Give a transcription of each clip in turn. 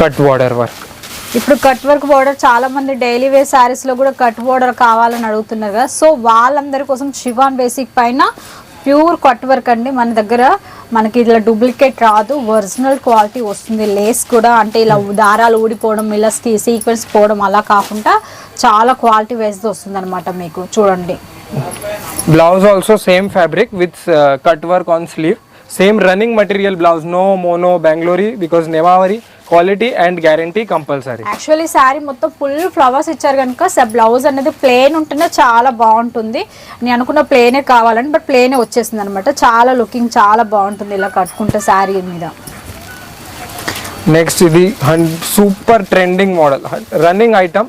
Cut border work ఇప్పుడు cut work border చాలా మంది డైలీ వేర్ శారీస్లో కూడా కట్ బోర్డర్ కావాలని అడుగుతున్నారు కదా. సో వాళ్ళందరి కోసం షిఫాన్ బేసిక్ పైన ప్యూర్ కట్ వర్క్ అండి. మన దగ్గర మనకి ఇలా డూప్లికేట్ రాదు. ఒరిజినల్ క్వాలిటీ వస్తుంది. లేస్ కూడా అంటే ఇలా దారాలు ఊడిపోవడం ఇలా సీక్వెన్స్ పోవడం అలా కాకుండా చాలా క్వాలిటీ వేసి వస్తుంది అనమాట మీకు. చూడండి. Blouse also same fabric with cut work on sleeve same running material blouse no mono Bangalori because నెమావరి quality and guarantee compulsory actually sari మొత్తం ఫుల్ ఫ్లవర్స్ ఇచ్చారు కనుక బ్లౌజ్ అనేది ప్లేన్ ఉంటేనే చాలా బాగుంటుంది. నేను అనుకున్న ప్లేనే కావాలని బట్ ప్లేనే వచ్చేసింది అనమాట చాలా లుకింగ్ చాలా బాగుంటుంది ఇలా కట్టుకుంటే శారీ మీద. నెక్స్ట్ ఇది super trending model running item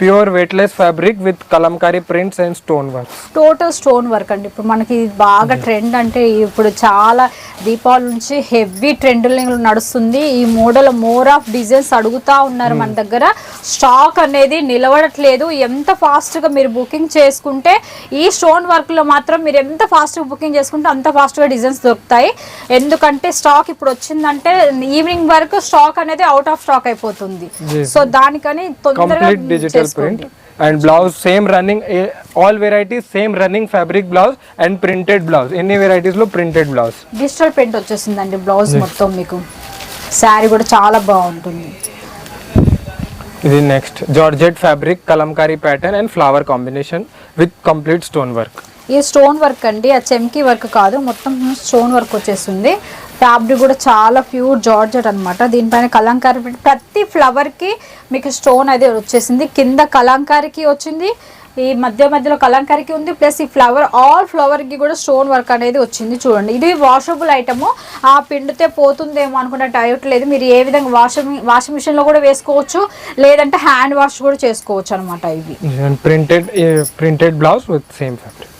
pure weightless fabric with Kalamkari prints and stone work total stone work అండి. ఇప్పుడు మనకి బాగా ట్రెండ్ అంటే ఇప్పుడు చాలా దీపావళి నుంచి హెవీ ట్రెండ్ నడుస్తుంది. ఈ మోడల్ మోర్ ఆఫ్ డిజైన్స్ అడుగుతా ఉన్నారు మన దగ్గర. స్టాక్ అనేది నిలవడట్లేదు ఎంత ఫాస్ట్గా మీరు బుకింగ్ చేసుకుంటే ఈ స్టోన్ వర్క్లో మాత్రం మీరు ఎంత ఫాస్ట్గా బుకింగ్ చేసుకుంటే అంత ఫాస్ట్గా డిజైన్స్ దొరుకుతాయి. ఎందుకంటే స్టాక్ ఇప్పుడు వచ్చిందంటే ఈవినింగ్ వరకు స్టాక్ అనేది అవుట్ ఆఫ్ స్టాక్ అయిపోతుంది. సో దానికని తొందరగా print and blouse same running all varieties same running fabric blouse and printed blouse ఎన్ని varieties లో ప్రింటెడ్ బ్లౌజ్ డిజిటల్ ప్రింట్ వచ్చేసిందండి బ్లౌజ్ మొత్తం మీకు. శారీ కూడా చాలా బాగుంటుంది. ఇది next georgette fabric Kalamkari pattern and flower combination with complete stone work ఈ స్టోన్ వర్క్ అండి. ఆ చెమ్కీ వర్క్ కాదు. మొత్తం స్టోన్ వర్క్ వచ్చేస్తుంది. ఫ్యాబ్రిక్ కూడా చాలా ప్యూర్ జార్జెట్ అనమాట దీనిపైన కలంకారీ ప్రతి ఫ్లవర్కి మీకు స్టోన్ అది వచ్చేసింది. కింద కలంకారీకి వచ్చింది. ఈ మధ్య మధ్యలో కలంకారీకి ఉంది. ప్లస్ ఈ ఫ్లవర్ ఆల్ ఫ్లవర్కి కూడా స్టోన్ వర్క్ అనేది వచ్చింది. చూడండి. ఇది వాషబుల్ ఐటమ్ ఆ పిండితే పోతుందేమో అనుకున్న డౌట్ లేదు. మీరు ఏ విధంగా వాషింగ్ వాషింగ్ మిషన్లో కూడా వేసుకోవచ్చు. లేదంటే హ్యాండ్ వాష్ కూడా చేసుకోవచ్చు అనమాట ఇవి. Printed printed blouse with same fabric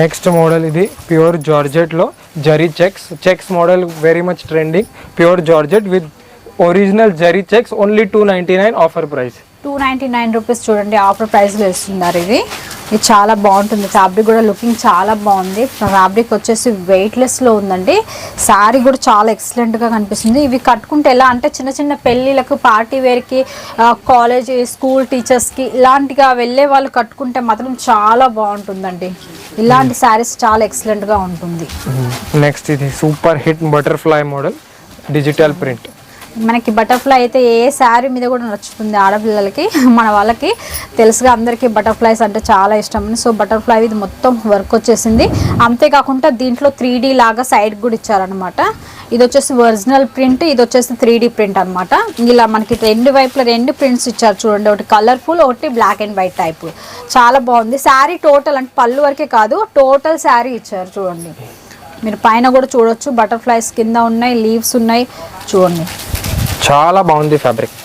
next model ఇది. Pure జార్జెట్లో zari checks. Checks model very much trending pure georgette with original zari checks only two ninety nine offer price two ninety nine rupees చూడండి offer ప్రైస్లో ఇస్తున్నారు ఇది ఇది చాలా బాగుంటుంది. Fabric కూడా looking చాలా బాగుంది. ఫ్యాబ్రిక్ వచ్చేసి వెయిట్లెస్లో ఉందండి. శారీ కూడా చాలా ఎక్సలెంట్గా కనిపిస్తుంది. ఇవి కట్టుకుంటే ఎలా అంటే చిన్న చిన్న పెళ్ళిళ్ళకు పార్టీ వేర్కి కాలేజ్ స్కూల్ టీచర్స్కి ఇలాంటిగా వెళ్ళే వాళ్ళు కట్టుకుంటే మాత్రం చాలా బాగుంటుందండి. ఇలాంటి శారీస్ చాలా ఎక్సలెంట్గా ఉంటుంది. నెక్స్ట్ ఇది super hit butterfly model digital print. మనకి బటర్ఫ్లై అయితే ఏ శారీ మీద కూడా నచ్చుతుంది ఆడపిల్లలకి మన వాళ్ళకి. తెలుసుగా అందరికీ బటర్ఫ్లైస్ అంటే చాలా ఇష్టం. సో బటర్ఫ్లై ఇది మొత్తం వర్క్ వచ్చేసింది. అంతేకాకుండా దీంట్లో త్రీ లాగా సైడ్ కూడా ఇచ్చారనమాట ఇది వచ్చేసి ఒరిజినల్ ప్రింట్ ఇది వచ్చేసి త్రీ ప్రింట్ అనమాట ఇలా మనకి రెండు వైపుల రెండు ప్రింట్స్ ఇచ్చారు చూడండి. ఒకటి కలర్ఫుల్ ఒకటి బ్లాక్ అండ్ వైట్ టైప్. చాలా బాగుంది. శారీ టోటల్ అంటే పళ్ళు వరకే కాదు టోటల్ శారీ ఇచ్చారు చూడండి. మీరు పైన కూడా చూడొచ్చు. బటర్ఫ్లైస్ కింద ఉన్నాయి లీవ్స్ ఉన్నాయి. చూడండి. చాలా బాగుంది ఫ్యాబ్రిక్.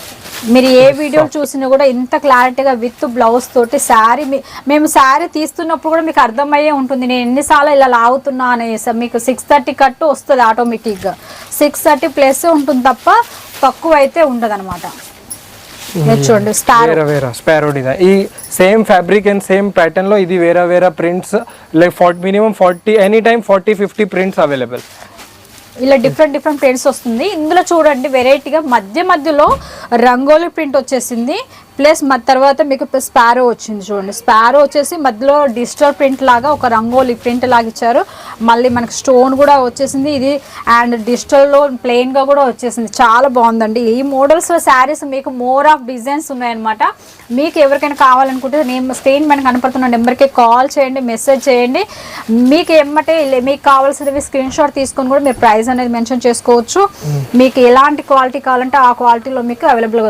మీరు ఏ వీడియో చూసినా కూడా ఇంత క్లారిటీగా విత్ బ్లౌజ్ తోటి శారీ మేము శారీ తీస్తున్నప్పుడు కూడా మీకు అర్థమయ్యే ఉంటుంది. నేను ఎన్నిసార్లు ఇలా లాగుతున్నా అనేసి మీకు సిక్స్ థర్టీ కట్టు వస్తుంది ఆటోమేటిక్గా సిక్స్ థర్టీ ప్లస్ ఉంటుంది తప్ప తక్కువ అయితే ఉండదు అనమాట చూడండి స్టార్ వేరే వేరే స్పారో డిజైన్. ఈ సేమ్ ఫ్యాబ్రిక్ అండ్ సేమ్ ప్యాటర్న్లో ఇది వేరే వేరే prints like forty minimum forty any time forty fifty prints available ఇలా డిఫరెంట్ డిఫరెంట్ ప్రింట్స్ వస్తుంది. ఇందులో చూడండి వెరైటీగా మధ్య మధ్యలో రంగోలీ ప్రింట్ వచ్చేసింది. ప్లస్ తర్వాత మీకు స్పారో వచ్చింది చూడండి. స్పారో వచ్చేసి మధ్యలో డిజిటల్ ప్రింట్ లాగా ఒక రంగోలీ ప్రింట్ లాగా ఇచ్చారు. మళ్ళీ మనకు స్టోన్ కూడా వచ్చేసింది. ఇది అండ్ డిజిటల్లో ప్లెయిన్గా కూడా వచ్చేసింది. చాలా బాగుందండి. ఈ మోడల్స్లో శారీస్ మీకు మోర్ ఆఫ్ డిజైన్స్ ఉన్నాయన్నమాట. మీకు ఎవరికైనా కావాలనుకుంటే నేను స్క్రీన్ పైన కనపడుతున్న నెంబర్కి కాల్ చేయండి మెసేజ్ చేయండి. మీకు ఎమ్మటే మీకు కావాల్సినవి స్క్రీన్ షాట్ తీసుకొని కూడా మీరు ప్రైస్ ప్రైస్ అనేది మెన్షన్ చేసుకోవచ్చు. మీకు ఎలాంటి క్వాలిటీ కావాలంటే ఆ క్వాలిటీలో మీకు అవైలబుల్గా